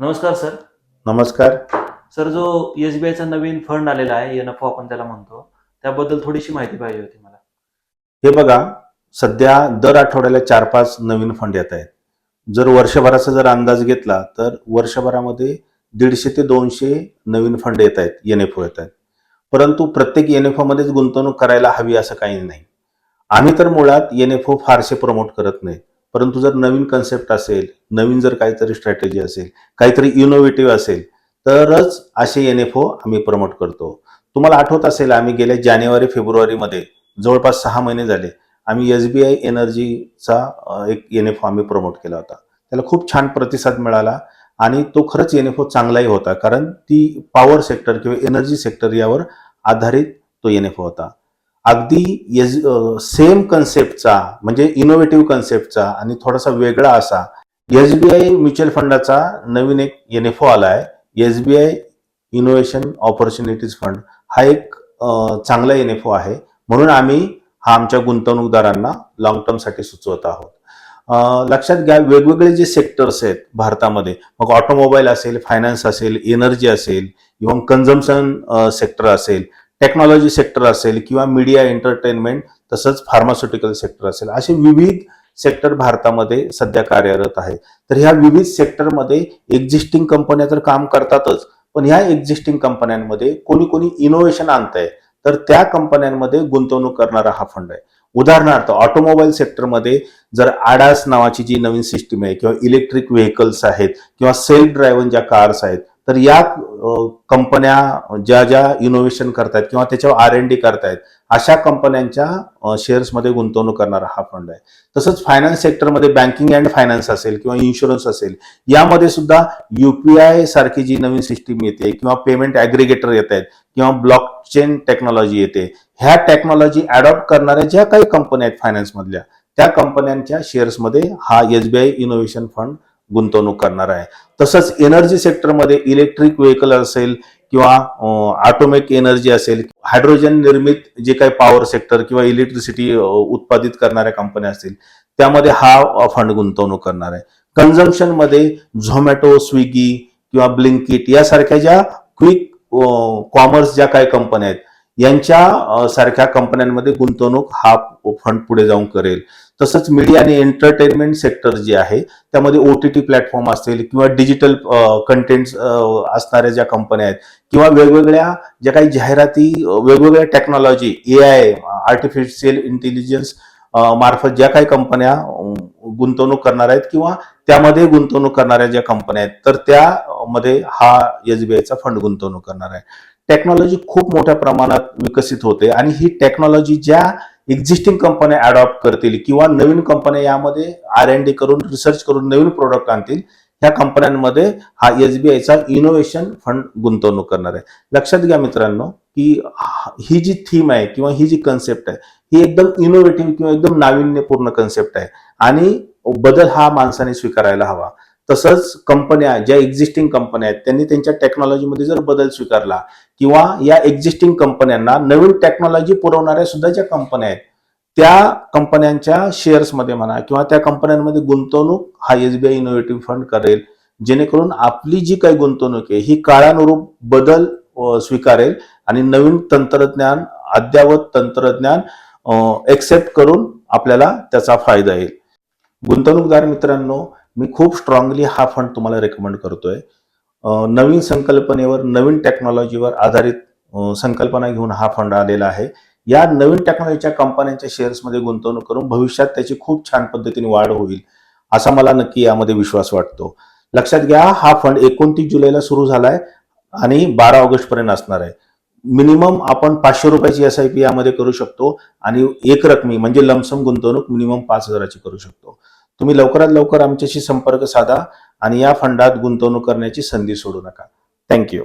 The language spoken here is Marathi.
नमस्कार सर. नमस्कार. सर जो एस बी आयचा नवीन फंड आलेला आहे एन एफ आपण त्याला म्हणतो त्याबद्दल थोडीशी माहिती पाहिजे होती मला. हे बघा सध्या दर आठवड्याला चार पाच नवीन फंड येत आहेत. जर वर्षभराचा जर अंदाज घेतला तर वर्षभरामध्ये दीडशे ते दोनशे नवीन फंड येत आहेत एन एफ ओ येत आहेत. परंतु प्रत्येक एन एफ मध्येच गुंतवणूक करायला हवी असं काही नाही. आम्ही तर मुळात एन एफ ओ फारसे प्रमोट करत नाही परंतु जर नवीन कन्सेप्ट असेल नवीन जर काहीतरी स्ट्रॅटेजी असेल काहीतरी इनोव्हेटिव्ह असेल तरच असे एन एफ ओ आम्ही प्रमोट करतो. तुम्हाला आठवत असेल आम्ही गेल्या जानेवारी फेब्रुवारीमध्ये जवळपास सहा महिने झाले आम्ही एस बी आय एनर्जीचा एक एन एफ ओ आम्ही प्रमोट केला होता. त्याला खूप छान प्रतिसाद मिळाला आणि तो खरंच एन एफ ओ चांगलाही होता कारण ती पॉवर सेक्टर किंवा एनर्जी सेक्टर यावर आधारित तो एन एफ ओ होता. अगदी एस सेम कन्सेप्टचा म्हणजे इनोव्हेटिव्ह कन्सेप्टचा आणि थोडासा वेगळा असा एस बी आय म्युच्युअल फंडाचा नवीन एक एन एफ ओ आला आहे S B I innovation opportunities fund हा एक चांगला एन एफ ओ आहे. म्हणून आम्ही हा आमच्या गुंतवणूकदारांना लॉंग टर्मसाठी सुचवत आहोत. लक्षात घ्या वेगवेगळे जे सेक्टर्स आहेत भारतामध्ये मग ऑटोमोबाईल असेल फायनान्स असेल एनर्जी असेल किंवा कन्झम्पन सेक्टर असेल टेक्नॉलॉजी सेक्टर असेल किंवा मीडिया एंटरटेनमेंट तसंच फार्मास्युटिकल सेक्टर असेल. असे विविध सेक्टर भारतामध्ये सध्या कार्यरत आहे. तर ह्या विविध सेक्टरमध्ये एक्झिस्टिंग कंपन्या तर काम करतातच पण ह्या एक्झिस्टिंग कंपन्यांमध्ये कोणी कोणी इनोव्हेशन आणत आहे तर त्या कंपन्यांमध्ये गुंतवणूक करणारा हा फंड आहे. उदाहरणार्थ ऑटोमोबाईल सेक्टरमध्ये जर आडास नावाची जी नवीन सिस्टीम आहे किंवा इलेक्ट्रिक व्हेकल्स आहेत किंवा सेल्फ ड्रायव्हन ज्या कार्स आहेत तर या कंपन्या ज्या ज्या इनोव्हेशन करतायत किंवा त्याच्यावर आर एन डी करतायत अशा कंपन्यांच्या शेअर्समध्ये गुंतवणूक करणारा हा फंड आहे. तसंच फायनान्स सेक्टरमध्ये बँकिंग अँड फायनान्स असेल किंवा इन्शुरन्स असेल यामध्ये सुद्धा युपीआय सारखी जी नवीन सिस्टीम येते किंवा पेमेंट ॲग्रिगेटर येत आहेत किंवा ब्लॉकचेन टेक्नॉलॉजी येते ह्या टेक्नॉलॉजी अडॉप्ट करणाऱ्या ज्या काही कंपन्या आहेत फायनान्समधल्या त्या कंपन्यांच्या शेअर्समध्ये हा S B I innovation fund गुंतवणूक करणार आहे. तसंच एनर्जी सेक्टरमध्ये इलेक्ट्रिक व्हेकल असेल किंवा ऑटोमेक एनर्जी असेल हायड्रोजन निर्मित जे काही पॉवर सेक्टर किंवा इलेक्ट्रिसिटी उत्पादित करणाऱ्या कंपन्या असतील त्यामध्ये हा फंड गुंतवणूक करणार आहे. कन्झम्पशनमध्ये झोमॅटो स्विगी किंवा ब्लिंकिट यासारख्या ज्या क्विक कॉमर्स ज्या काही कंपन्या आहेत यांच्या सारख्या कंपन्यांमध्ये गुंतवणूक हा फंड पुढे जाऊन करेल. तसंच मीडिया आणि एंटरटेनमेंट सेक्टर जे आहे त्यामध्ये ओ टी टी प्लॅटफॉर्म असतील किंवा डिजिटल कंटेंट असणाऱ्या ज्या कंपन्या आहेत किंवा वेगवेगळ्या ज्या काही जाहिराती वेगवेगळ्या technology A I artificial intelligence मार्फत ज्या काही कंपन्या गुंतवणूक करणार आहेत किंवा त्यामध्ये गुंतवणूक करणाऱ्या ज्या कंपन्या आहेत तर त्यामध्ये हा एस बी आयचा फंड गुंतवणूक करणार आहे. टेक्नॉलॉजी खूप मोठ्या प्रमाणात विकसित होते आणि ही टेक्नॉलॉजी ज्या एक्झिस्टिंग कंपन्या अडॉप्ट करतील किंवा नवीन कंपन्या यामध्ये आर एन डी करून रिसर्च करून नवीन प्रोडक्ट आणतील ह्या कंपन्यांमध्ये हा एस बी आयचा इनोव्हेशन फंड गुंतवणूक करणार आहे. लक्षात घ्या मित्रांनो की ही जी थीम आहे किंवा ही जी कन्सेप्ट आहे ही एकदम इनोव्हेटिव्ह किंवा एकदम नाविन्यपूर्ण कन्सेप्ट आहे. आणि बदल हा माणसाने स्वीकारायला हवा. तसंच कंपन्या ज्या एक्झिस्टिंग कंपन्या आहेत त्यांनी त्यांच्या टेक्नॉलॉजीमध्ये जर बदल स्वीकारला किंवा या एक्झिस्टिंग कंपन्यांना नवीन टेक्नॉलॉजी पुरवणाऱ्या सुद्धा ज्या कंपन्या आहेत त्या कंपन्यांच्या शेअर्समध्ये म्हणा किंवा त्या कंपन्यांमध्ये गुंतवणूक हा S B I innovative fund करेल जेणेकरून आपली जी काही गुंतवणूक आहे ही काळानुरूप बदल स्वीकारेल आणि नवीन तंत्रज्ञान अद्यावत तंत्रज्ञान एक्सेप्ट करून आपल्याला त्याचा फायदा येईल. गुंतवणूकदार मित्रांनो मी खूप स्ट्रॉंगली हा फंड तुम्हाला रेकमेंड करतोय. नवीन संकल्पनेवर नवीन टेक्नॉलॉजीवर आधारित संकल्पना घेऊन हा फंड आलेला आहे. या नवीन टेक्नॉलॉजीच्या कंपन्यांच्या शेअर्समध्ये गुंतवणूक करून भविष्यात त्याची खूप छान पद्धतीने वाढ होईल असा मला नक्की यामध्ये विश्वास वाटतो. लक्षात घ्या हा फंड एकोणतीस जुलैला सुरू झालाय आणि बारा ऑगस्ट पर्यंत असणार आहे. मिनिमम आपण पाचशे रुपयाची एस आय पी यामध्ये करू शकतो आणि एक रकमी म्हणजे लमसम गुंतवणूक मिनिमम पाच हजाराची करू शकतो. तुम्ही लवकरात लवकर आमच्याशी संपर्क साधा आणि या फंडात गुंतवणूक करण्याची संधी सोडू नका. थँक्यू